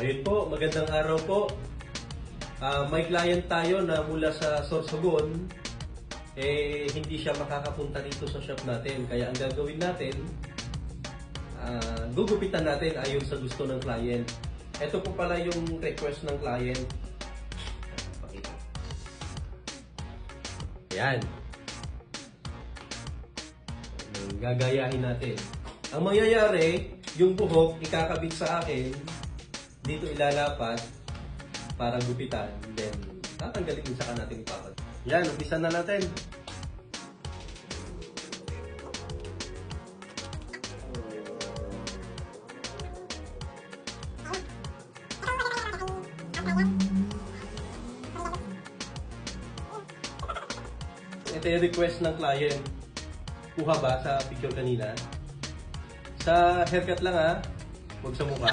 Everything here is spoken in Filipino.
Ayun po, magandang araw po. Ah, may client tayo na mula sa Sorsogon, eh hindi siya makakapunta dito sa shop natin. Kaya ang gagawin natin, ah, gugupitan natin ayon sa gusto ng client. Ito po pala yung request ng client. Pakita. Yan. Gagayahin natin. Ang mangyayari, yung buhok ikakabit sa akin, dito ilalapat para gupitan, then tatanggalin din saka natin ipapat. Yan, umpisa na natin. Ito yung request ng client. Kuha ba sa picture kanina? Sa haircut lang ha, huwag sa mukha.